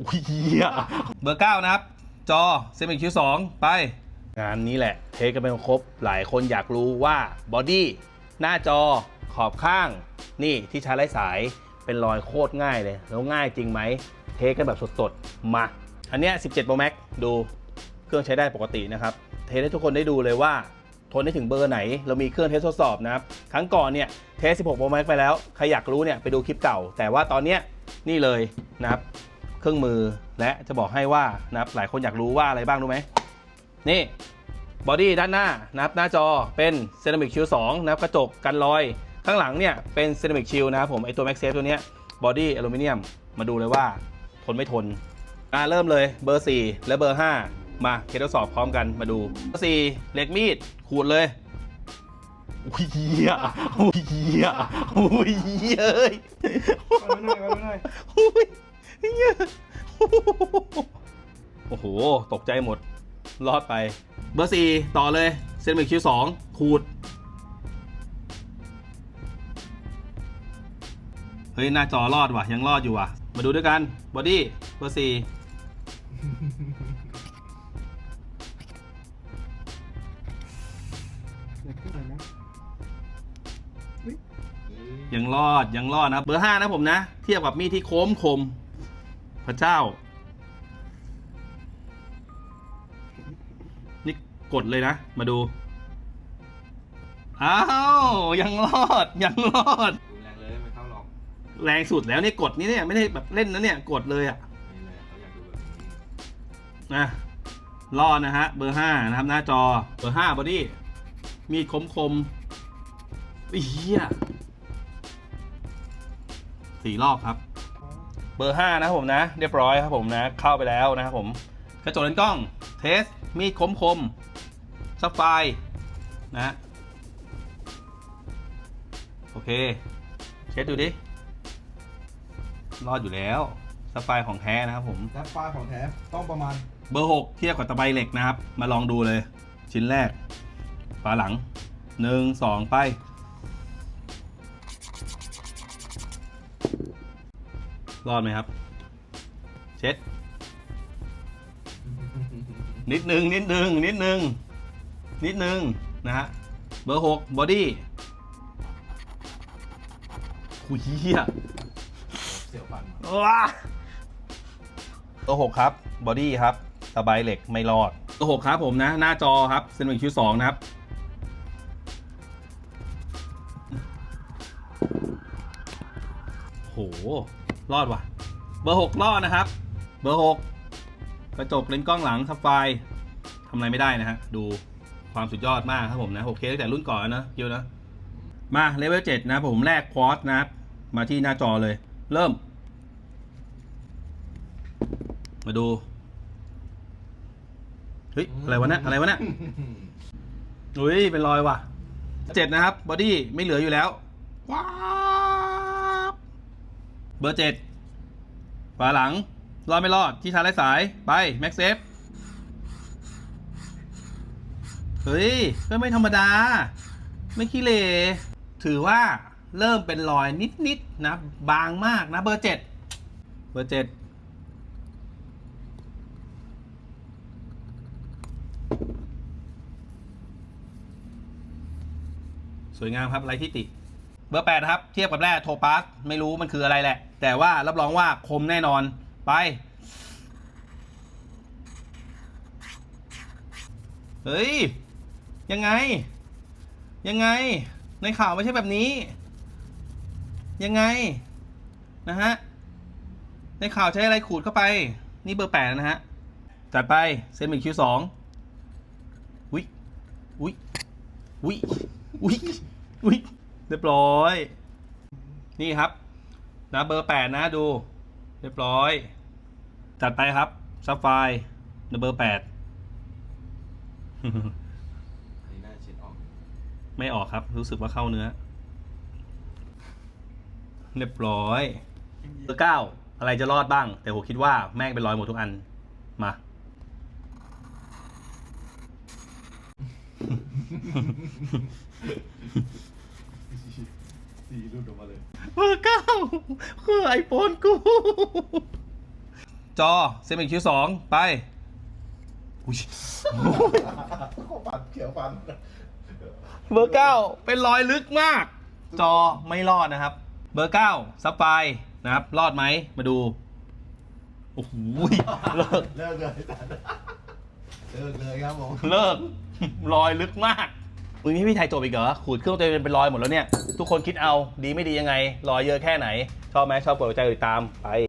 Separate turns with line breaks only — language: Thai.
อุ้ยเหี้ยเบอร์เก้านะครับ จอเซมิคิวสองไป งานนี้แหละเทกันเป็นครบหลายคนอยากรู้ว่าบอดี้หน้าจอขอบข้าง นี่ที่ใช้ไร้สายเป็นรอยโคตรง่ายเลย แล้วง่ายจริงไหม เทกันแบบสดๆ มา อันเนี้ย17 Pro Max ดูเครื่องใช้ได้ปกตินะครับ เทให้ทุกคนได้ดูเลยว่าทนได้ถึงเบอร์ไหน เรามีเครื่องเทสทดสอบนะครับ ครั้งก่อนเนี่ยเทส 16 Pro Max ไปแล้ว ใครอยากรู้เนี่ยไปดูคลิปเก่า แต่ว่าตอนเนี้ยนี่เลยนะครับ เครื่องมือและจะบอกให้ว่านะครับหลายคนอยากรู้ว่าอะไรบ้างรู้ไหมนี่บอดี้ด้านหน้านะครับหน้าจอเป็นเซรามิกชิล2นะครับกระจกกันรอย ข้างหลังเนี่ยเป็นเซรามิกชิลนะครับผมไอตัว Max Safe ตัวเนี้ยบอดี้อลูมิเนียมมาดูเลยว่าทนไม่ทนอ่าเริ่มเลยเบอร์ 4 และเบอร์ 5 มาเคสทดสอบพร้อมกันมาดูเบอร์4เหล็กมีดขูดเลยอุ้ยเหี้ยอุ้ยเหี้ยอุ้ยเหี้ยเอ้ย
ไปไม่หน่อย ไปไม่หน่อย
อุ้ยเหี้ยโอ้โห ตกใจหมด รอดไป เบอร์สี่ต่อเลย เซนมิกคิวสองขูด เฮ้ย หน้าจอรอดว่ะ ยังรอดอยู่ว่ะ มาดูด้วยกัน บอดี้ เบอร์สี่
เดี๋ยวขึ้นหน่อยนะ
ยังรอดยังรอดนะ เบอร์ห้านะผมนะ เทียบกับมีดที่โค้มคม พระเจ้า นี่กดเลยนะ มาดู อ้าว ยังรอด ยังรอด
ดูแรงเลยไม่เข้าหรอก
แรงสุดแล้วนี่กดนี่เนี่ยไม่ได้แบบเล่นนะเนี่ย กดเลยอะ
นี่แหละเขาอยากดูแบบนี้
นะรอดนะฮะ เบอร์ห้านะครับ หน้าจอ เบอร์ห้าบอดี้ มีดคมคมๆเฮียสี่รอบครับเบอร์ห้านะครับผมนะ เรียบร้อยครับผมนะ เข้าไปแล้วนะครับผม กระจกเลนส์กล้อง เทส มีดคมคมซับไฟร์นะฮะโอเค เช็ดดูดิ รอดอยู่แล้วซับไฟร์ของแท้นะครับผม
แรปปลายของแท้ต้องประมาณ
เบอร์ 6 เทียบกับตะไบเหล็กนะครับ มาลองดูเลย ชิ้นแรกฝาหลัง1 2ไป รอดไหมครับ เช็ด นิดนึงนิดนึงนิดนึงนิดนึงนะฮะ เบอร์6บอดี้หุยเหี้ย
เสียวฟันมา
ว้าตัวหกครับบอดี้ครับตะไบเหล็กไม่รอดตัวหกครับผมนะ หน้าจอครับเซนวิกคิวสองนะครับโห รอดว่ะ เบอร์หกรอดนะครับ เบอร์หกกระจกเลนส์กล้องหลังทับไฟล์ทำอะไรไม่ได้นะฮะ ดูความสุดยอดมากครับผมนะโอเคตั้งแต่รุ่นก่อนนะเยอะนะ มาเลเวลเจ็ดนะผมแลกควอสนะครับมาที่หน้าจอเลย เริ่ม มาดู เฮ้ย อะไรวะเนี่ยอะไรวะเนี่ยอุ้ยเป็นรอยว่ะเจ็ดนะครับ บอดี้ไม่เหลืออยู่แล้ว ว้าว เบอร์เจ็ดฝาหลัง รอดไม่รอด ที่ชาร์จไร้สาย ไป แม็กเซฟ เฮ้ยก็ไม่ธรรมดา ไม่ขี้เลถือว่าเริ่มเป็นรอยนิดๆนะบางมากนะ เบอร์เจ็ดเบอร์เจ็ดสวยงามครับไรที่ติ เบอร์แปดครับเทียบกับแร่โทปาสไม่รู้มันคืออะไรแหละ แต่ว่ารับรองว่าคมแน่นอนไป เฮ้ย ยังไง ยังไง ในข่าวไม่ใช่แบบนี้ ยังไง นะฮะ ในข่าวใช้อะไรขูดเข้าไป นี่เบอร์แปดนะฮะ จัดไปเซนมิคิวสองวิวิวิวิวิ เรียบร้อย นี่ครับนะเบอร์แปดนะดู เรียบร้อย จัดไปครับซับไฟนะเบอร์แปด
อันนี้น่าจะเช็ดออก
ไม่ออกครับ รู้สึกว่าเข้าเนื้อ เรียบร้อยเบอร์เก้าอะไรจะรอดบ้าง แต่ผมคิดว่าแม่งเป็นรอยหมดทุกอันมา
สีรุดออกมาเลย
เบอร์เก้าคือไอโฟนกู จอเซมิคิวสองไปอุ๊ย
ขอฟันเขียวฟัน
เบอร์เก้าเป็นรอยลึกมาก จอไม่รอดนะครับ เบอร์เก้าซับไฟนะครับ รอดไหมมาดูโอ้โหเลิก
เลิกเลยเลิกเลยครับผม
เลิกรอยลึกมาก มึงนี่พี่ไทยจบอีกเหรอขูดเครื่องตัวเองเป็นรอยหมดแล้วเนี่ย ทุกคนคิดเอาดีไม่ดียังไง รอยเยอะแค่ไหน ชอบไหมชอบกดหัวใจติดตามไป